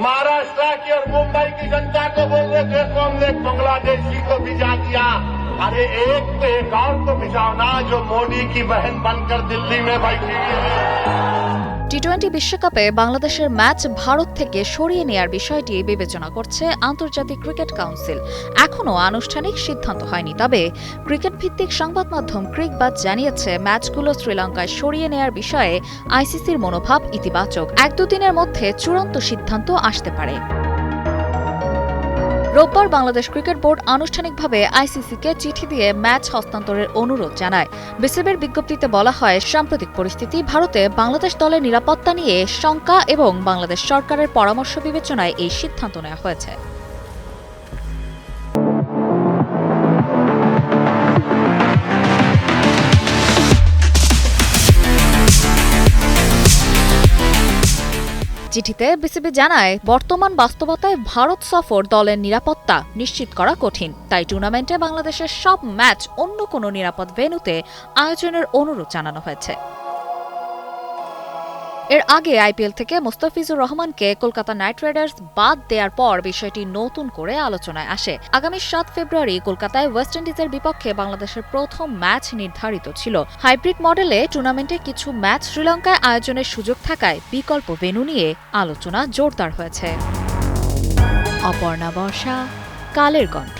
महाराष्ट्र की और मुंबई की जनता को बोल रहे थे तो हमने बांग्लादेशी को भिजा दिया। अरे एक तो एक और तो भिजाओ ना, जो मोदी की बहन बनकर दिल्ली में बैठी हुई है। টোয়েন্টি বিশ্বকাপে বাংলাদেশের ম্যাচ ভারত থেকে সরিয়ে নেয়ার বিষয়টি বিবেচনা করছে আন্তর্জাতিক ক্রিকেট কাউন্সিল। এখনও আনুষ্ঠানিক সিদ্ধান্ত হয়নি, তবে ক্রিকেট ভিত্তিক সংবাদ মাধ্যম ক্রিকবাজ জানিয়েছে, ম্যাচগুলো শ্রীলঙ্কায় সরিয়ে নেয়ার বিষয়ে আইসিসির মনোভাব ইতিবাচক। এক দুদিনের মধ্যে চূড়ান্ত সিদ্ধান্ত আসতে পারে। রোববার বাংলাদেশ ক্রিকেট বোর্ড আনুষ্ঠানিকভাবে আইসিসিকে চিঠি দিয়ে ম্যাচ হস্তান্তরের অনুরোধ জানায়। বিসিবির বিজ্ঞপ্তিতে বলা হয়, সাম্প্রতিক পরিস্থিতি ভারতে বাংলাদেশ দলের নিরাপত্তা নিয়ে শঙ্কা এবং বাংলাদেশ সরকারের পরামর্শ বিবেচনায় এই সিদ্ধান্ত নেওয়া হয়েছে। চিঠিতে বিসিবি জানায়, বর্তমান বাস্তবতায় ভারত সফর দলের নিরাপত্তা নিশ্চিত করা কঠিন। তাই টুর্নামেন্টে বাংলাদেশের সব ম্যাচ অন্য কোনো নিরাপদ ভেন্যুতে আয়োজনের অনুরোধ জানানো হয়েছে। এর আগে আইপিএল থেকে মোস্তাফিজুর রহমানকে কলকাতা নাইট রাইডার্স বাদ দেওয়ার পর বিষয়টি নতুন করে আলোচনায় আসে। আগামী সাত ফেব্রুয়ারি কলকাতায় ওয়েস্ট ইন্ডিজের বিপক্ষে বাংলাদেশের প্রথম ম্যাচ নির্ধারিত ছিল। হাইব্রিড মডেলে টুর্নামেন্টে কিছু ম্যাচ শ্রীলঙ্কায় আয়োজনের সুযোগ থাকায় বিকল্প ভেন্যু নিয়ে আলোচনা জোরদার হয়েছে। অপর্ণা বর্ষা, কালের কণ্ঠ।